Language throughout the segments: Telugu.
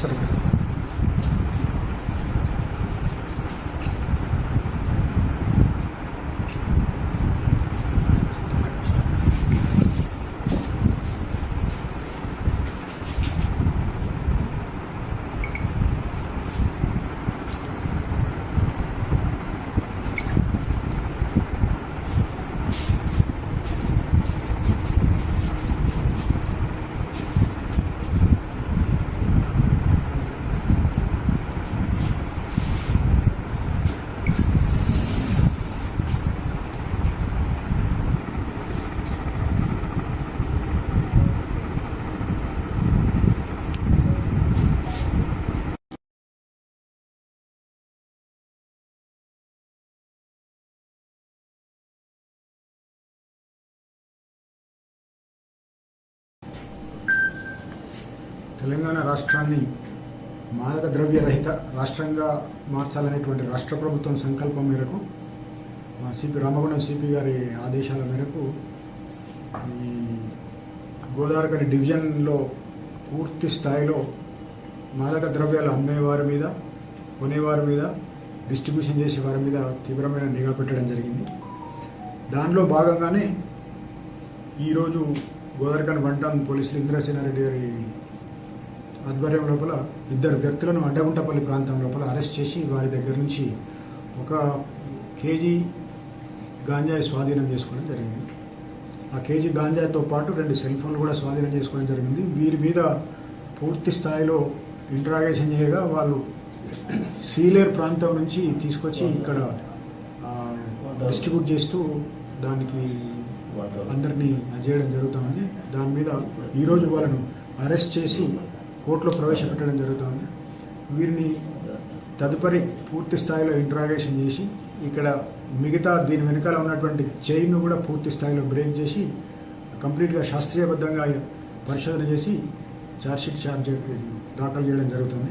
Sabe? Telangana రాష్ట్రాన్ని మాదక ద్రవ్య రహిత రాష్ట్రంగా మార్చాలనేటువంటి రాష్ట్ర ప్రభుత్వం సంకల్పం మేరకు మా సిపి రామగుండం సిపి గారి ఆదేశాల మేరకు ఈ గోదావరి డివిజన్లో పూర్తి స్థాయిలో మాదక ద్రవ్యాలు అమ్మేవారి మీద కొనేవారి మీద డిస్ట్రిబ్యూషన్ చేసే వారి మీద తీవ్రమైన నిఘా పెట్టడం జరిగింది. దానిలో భాగంగానే ఈరోజు గోదావరికన్ వంటన్ పోలీసులు ఇంద్రసేనారెడ్డి గారి ఆధ్వర్యం లోపల ఇద్దరు వ్యక్తులను అడ్డగుంటపల్లి ప్రాంతం లోపల అరెస్ట్ చేసి వారి దగ్గర నుంచి ఒక కేజీ గాంజాయి స్వాధీనం చేసుకోవడం జరిగింది. ఆ కేజీ గాంజాయితో పాటు రెండు సెల్ ఫోన్లు కూడా స్వాధీనం చేసుకోవడం జరిగింది. వీరి మీద పూర్తి స్థాయిలో ఇంట్రాగేషన్ చేయగా వాళ్ళు సీలేర్ ప్రాంతం నుంచి తీసుకొచ్చి ఇక్కడ డిస్ట్రిబ్యూట్ చేస్తూ దానికి అందరినీ చేయడం జరుగుతుంది దాని మీద ఈరోజు వాళ్ళను అరెస్ట్ చేసి కోర్టులో ప్రవేశపెట్టడం జరుగుతుంది. వీరిని తదుపరి పూర్తి స్థాయిలో ఇంట్రాగేషన్ చేసి ఇక్కడ మిగతా దీని వెనకాల ఉన్నటువంటి చైన్ను కూడా పూర్తి స్థాయిలో బ్రేక్ చేసి కంప్లీట్గా శాస్త్రీయబద్ధంగా పరిశోధన చేసి ఛార్జ్షీట్ ఛార్జ్ దాఖలు చేయడం జరుగుతుంది.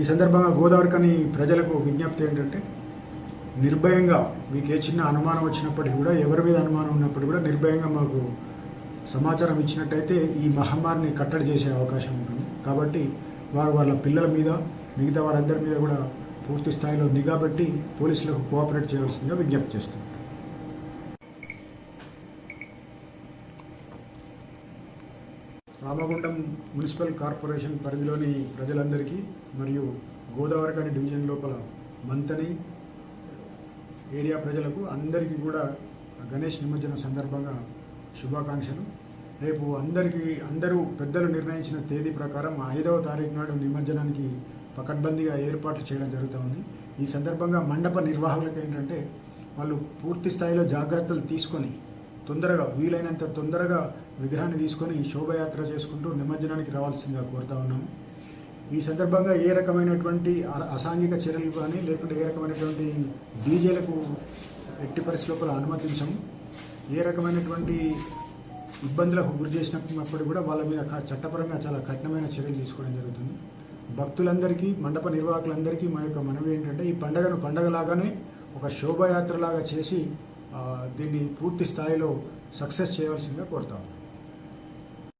ఈ సందర్భంగా గోదావరికని ప్రజలకు విజ్ఞప్తి ఏంటంటే నిర్భయంగా మీకు ఏ చిన్న అనుమానం వచ్చినప్పటికీ కూడా ఎవరి మీద అనుమానం ఉన్నప్పటికీ కూడా నిర్భయంగా మాకు సమాచారం ఇచ్చినట్టయితే ఈ మహమ్మారిని కట్టడి చేసే అవకాశం ఉంటుంది. కాబట్టి వారు వాళ్ళ పిల్లల మీద మిగతా వారందరి మీద కూడా పూర్తి స్థాయిలో నిఘా పెట్టి పోలీసులకు కోఆపరేట్ చేయవలసిందిగా విజ్ఞప్తి చేస్తుంది రామగుండం మున్సిపల్ కార్పొరేషన్ పరిధిలోని ప్రజలందరికీ మరియు గోదావరికని డివిజన్ లోపల మంతని ఏరియా ప్రజలకు అందరికీ కూడా గణేష్ నిమజ్జనం సందర్భంగా శుభాకాంక్షలు. రేపు అందరికీ అందరూ పెద్దలు నిర్ణయించిన తేదీ ప్రకారం ఐదవ తారీఖు నాడు నిమజ్జనానికి పకడ్బందీగా ఏర్పాటు చేయడం జరుగుతూ ఉంది ఈ సందర్భంగా మండప నిర్వాహకులకు ఏంటంటే వాళ్ళు పూర్తి స్థాయిలో జాగ్రత్తలు తీసుకొని తొందరగా వీలైనంత తొందరగా విగ్రహాన్ని తీసుకొని శోభయాత్ర చేసుకుంటూ నిమజ్జనానికి రావాల్సిందిగా కోరుతా ఉన్నాము. ఈ సందర్భంగా ఏ రకమైనటువంటి అసాంఘిక చర్యలు కానీ లేకుంటే ఏ రకమైనటువంటి డీజేలకు ఎట్టి పరిస్థితుల అనుమతించము. ఏ రకమైనటువంటి ఇబ్బందులకు గురి చేసినప్పుడు కూడా వాళ్ళ మీద చట్టపరంగా చాలా కఠినమైన చర్యలు తీసుకోవడం జరుగుతుంది. భక్తులందరికీ మండప నిర్వాహకులందరికీ మా యొక్క మనవి ఏంటంటే ఈ పండగను పండగలాగానే ఒక శోభయాత్రలాగా చేసి దీన్ని పూర్తి స్థాయిలో సక్సెస్ చేయవలసిందిగా కోరుతాము